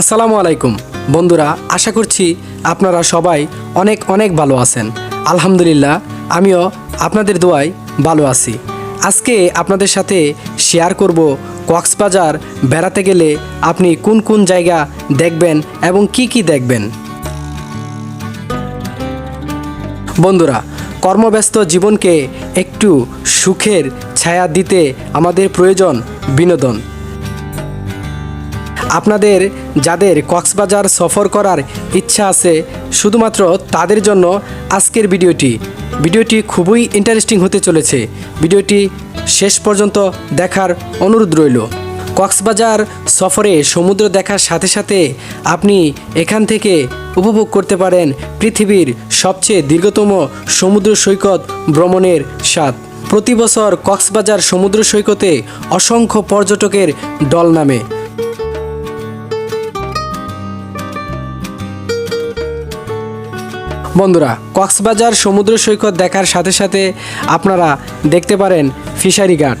আসসালামু আলাইকুম। বন্ধুরা, আশা করছি আপনারা সবাই অনেক অনেক ভালো আছেন। আলহামদুলিল্লাহ, আমিও আপনাদের দোয়ায় ভালো আছি। আজকে আপনাদের সাথে শেয়ার করব কক্সবাজার বেড়াতে গেলে আপনি কোন কোন জায়গা দেখবেন এবং কি কি দেখবেন। বন্ধুরা, কর্মব্যস্ত জীবনকে একটু সুখের ছায়া দিতে আমাদের প্রয়োজন বিনোদন। আপনাদের, যাদের কক্সবাজার সফর করার ইচ্ছা আছে, শুধুমাত্র তাদের জন্য আজকের ভিডিওটি। ভিডিওটি খুবই ইন্টারেস্টিং হতে চলেছে। ভিডিওটি শেষ পর্যন্ত দেখার অনুরোধ রইল। কক্সবাজার সফরে সমুদ্র দেখার সাথে সাথে আপনি এখান থেকে উপভোগ করতে পারেন পৃথিবীর সবচেয়ে দীর্ঘতম সমুদ্র সৈকত ভ্রমণের স্বাদ। প্রতি বছর কক্সবাজার সমুদ্র সৈকতে অসংখ্য পর্যটকের দল নামে। বন্ধুরা, কক্সবাজার সমুদ্র সৈকত দেখার সাথে সাথে আপনারা দেখতে পারেন ফিশারি ঘাট।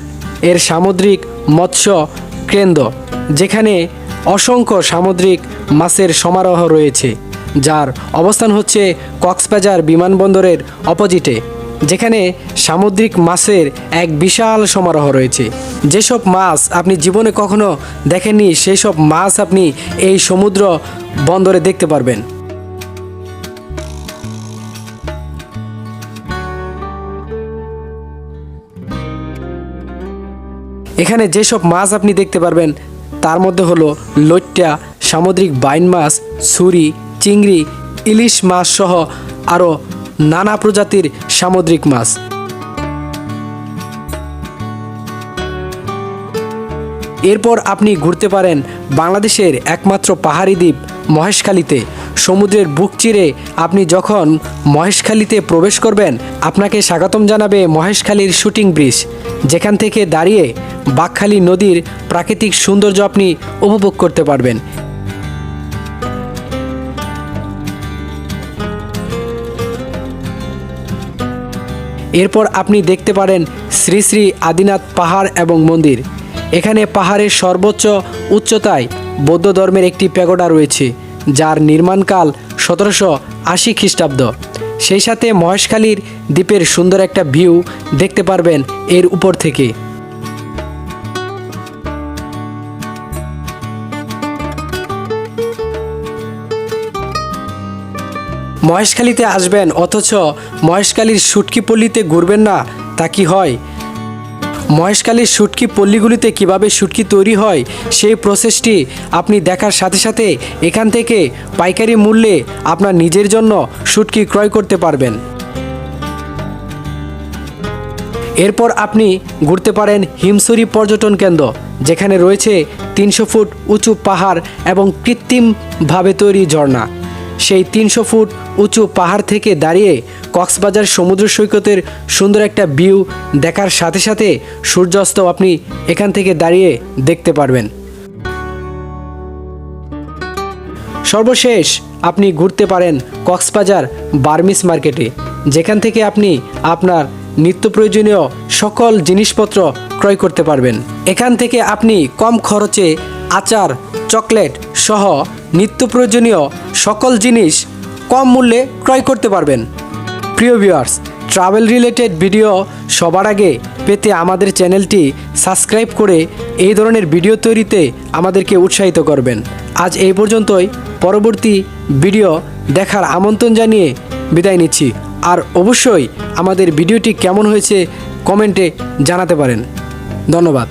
এর সামুদ্রিক মৎস্য কেন্দ্র, যেখানে অসংখ্য সামুদ্রিক মাছের সমারোহ রয়েছে, যার অবস্থান হচ্ছে কক্সবাজার বিমানবন্দরের অপোজিটে, যেখানে সামুদ্রিক মাছের এক বিশাল সমারোহ রয়েছে। যেসব মাছ আপনি জীবনে কখনো দেখেননি সেই সব মাছ আপনি এই সমুদ্র বন্দরে দেখতে পারবেন। এখানে যেসব মাছ আপনি দেখতে পারবেন, তার মধ্যে হলো লইট্টা, সামুদ্রিক বাইন মাছ, ছুরি, চিংড়ি, ইলিশ মাছ সহ আরও নানা প্রজাতির সামুদ্রিক মাছ। এরপর আপনি ঘুরতে পারেন বাংলাদেশের একমাত্র পাহাড়ি দ্বীপ মহেশখালীতে। সমুদ্রের বুক চিরে আপনি যখন মহেশখালীতে প্রবেশ করবেন, আপনাকে স্বাগতম জানাবে মহেশখালীর শুটিং ব্রিজ, যেখান থেকে দাঁড়িয়ে বাকখালী নদীর প্রাকৃতিক সৌন্দর্য আপনি উপভোগ করতে পারবেন। এরপর আপনি দেখতে পারেন শ্রী শ্রী আদিনাথ পাহাড় এবং মন্দির। এখানে পাহাড়ের সর্বোচ্চ উচ্চতায় বৌদ্ধ ধর্মের একটি প্যাগোডা রয়েছে, যার নির্মাণকাল সতেরোশো আশি খ্রিস্টাব্দ। সেই সাথে মহেশখালীর দ্বীপের সুন্দর একটা ভিউ দেখতে পারবেন এর উপর থেকে। মহেশখালীতে আসবেন, অথচ মহেশখালীর সুটকি পল্লীতে ঘুরবেন না, তা কি হয়? মহেশখালীর শুটকি পল্লীগুলিতে কীভাবে শুটকি তৈরি হয়, সেই প্রসেসটি আপনি দেখার সাথে সাথে এখান থেকে পাইকারি মূল্যে আপনার নিজের জন্য শুটকি ক্রয় করতে পারবেন। এরপর আপনি ঘুরতে পারেন হিমসরি পর্যটন কেন্দ্র, যেখানে রয়েছে তিনশো ফুট উঁচু পাহাড় এবং কৃত্রিমভাবে তৈরি ঝর্ণা। সেই তিনশো ফুট উঁচু পাহাড় থেকে দাঁড়িয়ে কক্সবাজার সমুদ্র সৈকতের সুন্দর একটা ভিউ দেখার সাথে সাথে সূর্যাস্ত আপনি এখান থেকে দাঁড়িয়ে দেখতে পারবেন। সর্বশেষ আপনি ঘুরতে পারেন কক্সবাজার বার্মিস মার্কেটে। যেখান থেকে আপনি আপনার নিত্য প্রয়োজনীয় সকল জিনিসপত্র ক্রয় করতে পারবেন। এখান থেকে আপনি কম খরচে আচার, চকলেট সহ নিত্য প্রয়োজনীয় সকল জিনিস কম মূল্যে ক্রয় করতে পারবেন। প্রিয় ভিউয়ার্স ট্রাভেল রিলেটেড ভিডিও সবার আগে পেতে আমাদের চ্যানেলটি সাবস্ক্রাইব করে এই ধরনের ভিডিও তৈরিতে আমাদেরকে উৎসাহিত করবেন। আজ এই পর্যন্তই। পরবর্তী ভিডিও দেখার আমন্ত্রণ জানিয়ে বিদায় নিচ্ছি। আর অবশ্যই আমাদের ভিডিওটি কেমন হয়েছে কমেন্টে জানাতে পারেন। ধন্যবাদ।